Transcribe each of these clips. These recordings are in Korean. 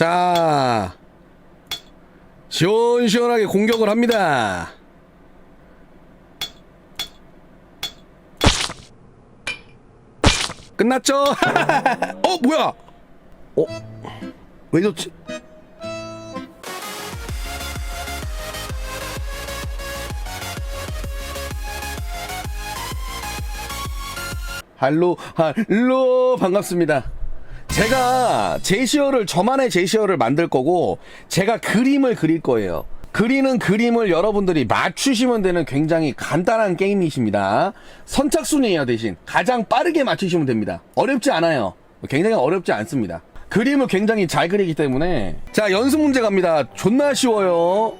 자, 시원시원하게 공격을 합니다. 끝났죠? 어, 뭐야? 어? 왜 좋지? 할로, 할로, 반갑습니다. 제가 제시어를 저만의 제시어를 만들 거고 제가 그림을 그릴 거예요. 그리는 그림을 여러분들이 맞추시면 되는 굉장히 간단한 게임이십니다. 선착순이에요 대신 가장 빠르게 맞추시면 됩니다. 어렵지 않아요. 굉장히 어렵지 않습니다. 그림을 굉장히 잘 그리기 때문에 자 연습 문제 갑니다. 존나 쉬워요.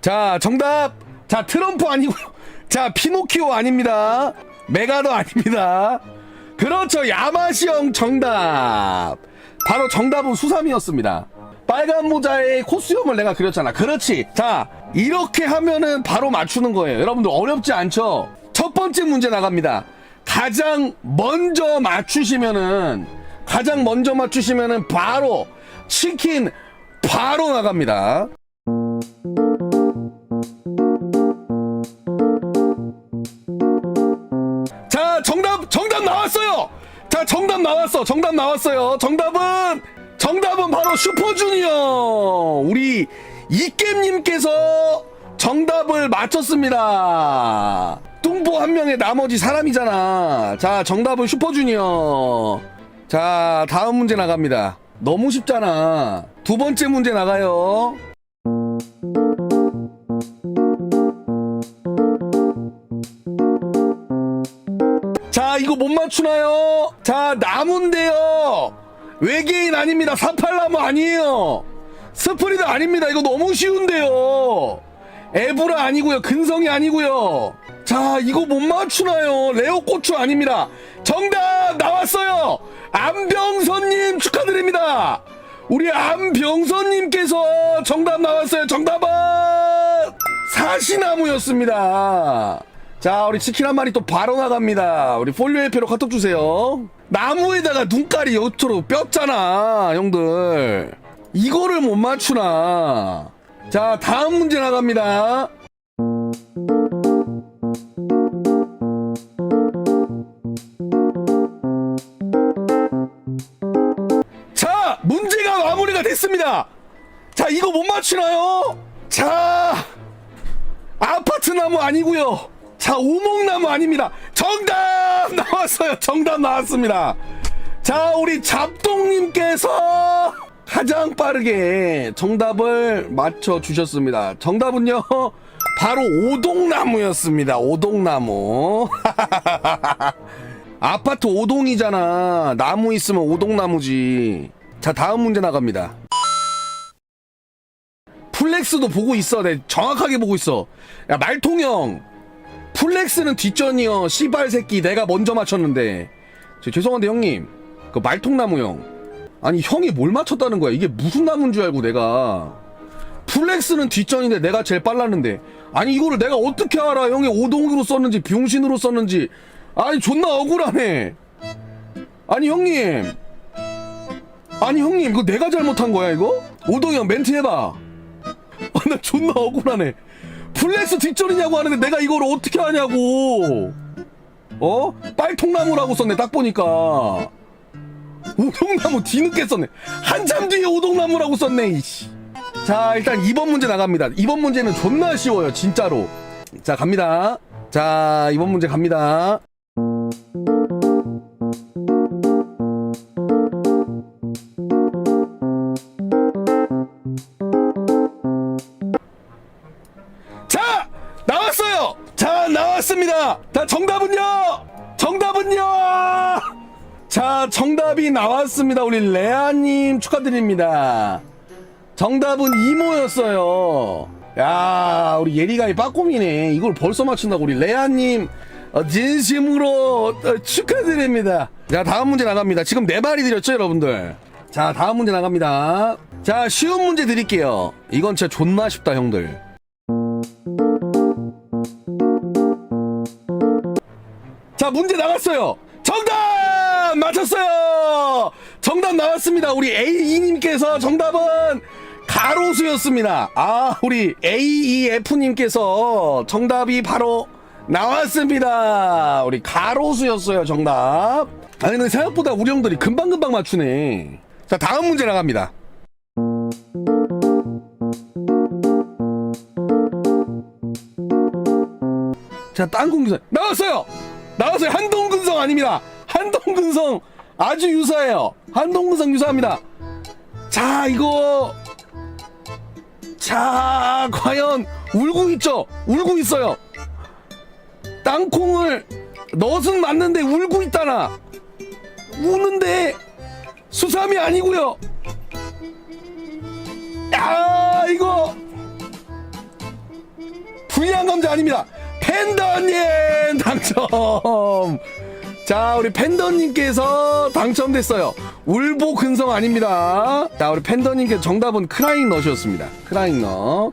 자 정답 자 트럼프 아니고요 자 피노키오 아닙니다. 메가더 아닙니다. 그렇죠. 야마시형 정답. 바로 정답은 수삼이었습니다. 빨간 모자에 코수염을 내가 그렸잖아. 그렇지. 자 이렇게 하면은 바로 맞추는 거예요. 여러분들 어렵지 않죠? 첫 번째 문제 나갑니다. 가장 먼저 맞추시면은 가장 먼저 맞추시면은 바로 치킨 바로 나갑니다 정답 나왔어. 정답 나왔어요. 정답은, 정답은 바로 슈퍼주니어! 우리 이겜님께서 정답을 맞췄습니다. 뚱보 한 명의 나머지 사람이잖아. 자, 정답은 슈퍼주니어. 자, 다음 문제 나갑니다. 너무 쉽잖아. 두 번째 문제 나가요. 못 맞추나요? 자, 나무인데요. 외계인 아닙니다. 사팔나무 아니에요. 스프리드 아닙니다. 이거 너무 쉬운데요. 에브라 아니고요. 근성이 아니고요. 자, 이거 못 맞추나요? 레오 고추 아닙니다. 정답 나왔어요. 안병선님 축하드립니다. 우리 안병선님께서 정답 나왔어요. 정답은 사시나무였습니다. 자, 우리 치킨 한 마리 또 바로 나갑니다. 우리 폴리오 LP로 카톡 주세요. 나무에다가 눈깔이 요토로 뼈잖아, 형들. 이거를 못 맞추나. 자, 다음 문제 나갑니다. 자, 문제가 마무리가 됐습니다. 자, 이거 못 맞추나요? 자, 아파트 나무 아니고요. 자, 우목나무 아닙니다. 정답 나왔어요. 정답 나왔습니다. 자, 우리 잡동님께서 가장 빠르게 정답을 맞춰 주셨습니다. 정답은요. 바로 오동나무였습니다. 오동나무. 아파트 오동이잖아. 나무 있으면 오동나무지. 자, 다음 문제 나갑니다. 플렉스도 보고 있어. 내 정확하게 보고 있어. 야, 말통형. 플렉스는 뒷전이요. 씨발 새끼. 내가 먼저 맞췄는데. 저, 죄송한데 형님. 그 말통나무 형. 아니, 형이 뭘 맞췄다는 거야? 이게 무슨 나무인 줄 알고 내가. 플렉스는 뒷전인데 내가 제일 빨랐는데. 아니, 이거를 내가 어떻게 알아? 형이 오동으로 썼는지 병신으로 썼는지. 아니, 존나 억울하네. 아니, 형님. 아니, 형님. 이거 내가 잘못한 거야, 이거? 오동이 형 멘트 해봐. 아, 나 존나 억울하네. 플렉스 뒷전이냐고 하는데 내가 이걸 어떻게 하냐고. 어? 빨통나무라고 썼네, 딱 보니까. 오동나무 뒤늦게 썼네. 한참 뒤에 오동나무라고 썼네, 이씨. 자, 일단 2번 문제 나갑니다. 2번 문제는 존나 쉬워요, 진짜로. 자, 갑니다. 자, 2번 문제 갑니다. 정답은요? 정답은요? 자 정답이 나왔습니다. 우리 레아님 축하드립니다. 정답은 이모였어요. 야 우리 예리가이 빠꼼이네. 이걸 벌써 맞춘다고 우리 레아님 어, 진심으로 어, 축하드립니다. 자 다음 문제 나갑니다. 지금 네 마리 드렸죠 여러분들? 자 다음 문제 나갑니다. 자 쉬운 문제 드릴게요. 이건 진짜 존나 쉽다 형들 자 문제 나갔어요 정답 맞췄어요. 정답 나왔습니다. 우리 A2님께서 정답은 가로수였습니다. 아, 우리 AEF님께서 정답이 바로 나왔습니다. 우리 가로수였어요, 정답. 아니, 근데 생각보다 우리 형들이 금방금방 맞추네. 자, 다음 문제 나갑니다. 자, 땅콩근성 나왔어요. 나왔어요. 한동근성 아닙니다. 한동근성 아주 유사해요. 한동근성 유사합니다. 자, 이거 자, 과연 울고 있죠? 울고 있어요. 땅콩을 넣은 맞는데 울고 있다나. 우는데 수삼이 아니고요. 야, 이거 불리한 감자 아닙니다. 팬더님 당첨. 자, 우리 팬더님께서 당첨됐어요. 울보 근성 아닙니다. 자, 우리 팬더님께 정답은 크라잉 너셨습니다. 크라잉 너.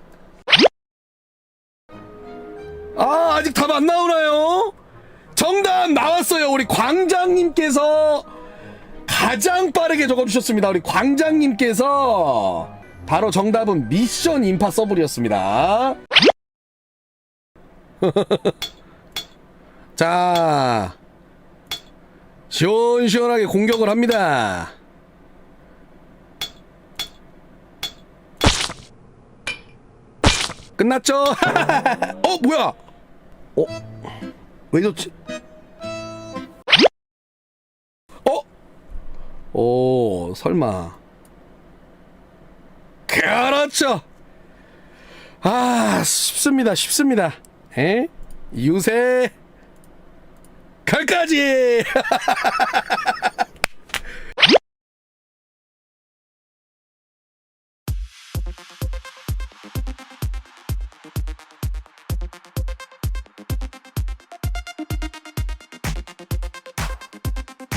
아, 아직 답 안 나오나요? 정답 나왔어요. 우리 광장님께서 가장 빠르게 적어주셨습니다. 우리 광장님께서 바로 정답은 미션 인파 서블이었습니다. 자, 시원시원하게 공격을 합니다. 끝났죠? 어, 뭐야? 어? 왜 좋지? 어? 오, 설마. 그렇죠. 아, 쉽습니다, 쉽습니다. 에? 유세. 갈까지!